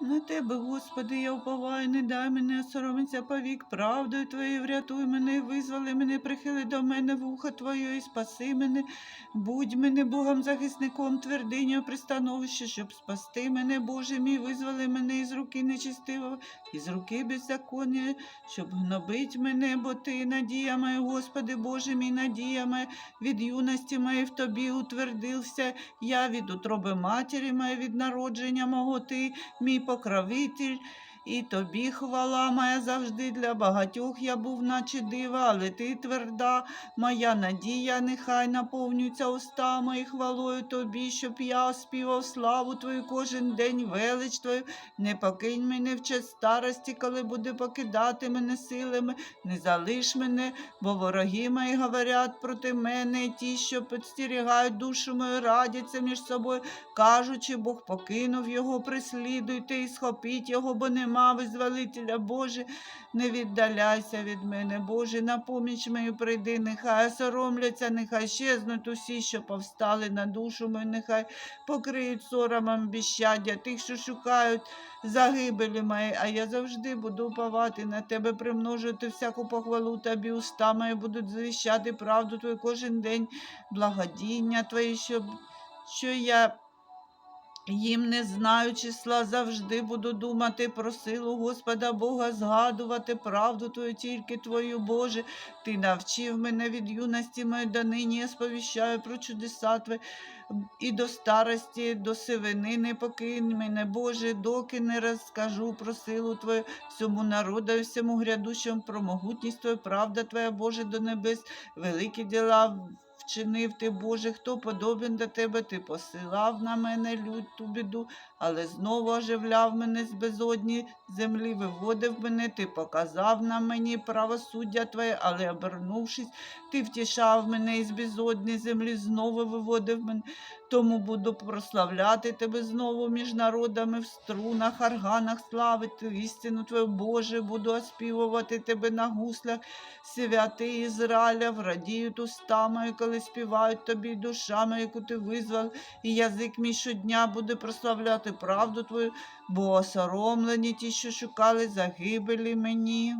На тебе, Господи, я уповаю, не дай мене соромиться повік, правдою Твоєю врятуй мене, визволи мене, прихили до мене вуха Твоє і спаси мене, будь мене Богом захисником, твердиню пристановище, щоб спасти мене, Боже мій, визволи мене із руки нечистивого, із руки беззаконня, щоб гнобить мене, бо Ти надія моя, Господи, Боже мій, надія моя, від юності моєї в Тобі утвердився, я від утроби матері моя, від народження мого Ти, мій покровитель, і тобі хвала моя завжди. Для багатьох я був, наче дива, але ти тверда, моя надія, нехай наповнюється уста мої хвалою тобі, щоб я оспівав славу Твою кожен день, велич Твою, не покинь мене в час старості, коли буде покидати мене силами, не залиш мене, бо вороги мої говорять проти мене, ті, що підстерігають душу мою, радяться між собою, кажучи, Бог покинув його, прислідуйте і схопіть його, бо нема визволителя Боже, не віддаляйся від мене, Боже, на поміч мою прийди, нехай соромляться, нехай щезнуть усі, що повстали на душу мою, нехай покриють соромом біщадя тих, що шукають загибелі мої, а я завжди буду уповати на тебе, примножувати всяку похвалу тобі, уста мої будуть звіщати правду твою кожен день, благодіння твої, щоб що я їм не знаю числа, завжди буду думати про силу Господа Бога, згадувати правду Твою, тільки Твою, Боже. Ти навчив мене від юності моєї до нині, я сповіщаю про чудеса Твої. І до старості, до сивини не покинь мене, Боже, доки не розкажу про силу Твою, всьому народу і всьому грядущому, про могутність Твою, правда Твоя, Боже, до небес, великі діла вчинив ти, Боже, хто подобен до тебе, ти посилав на мене люту біду, але знову оживляв мене з безодні землі, виводив мене, ти показав на мені правосуддя Твоє, але обернувшись, ти втішав мене із безодні землі, знову виводив мене. Тому буду прославляти тебе знову між народами в струнах, органах, славити істину Твою, Боже, буду оспівувати тебе на гуслях, святий Ізраїля, врадіють уста мої, коли співають тобі душами, яку ти визвав, і язик мій щодня буде прославляти правду Твою, бо осоромлені ті, що шукали загибелі мені.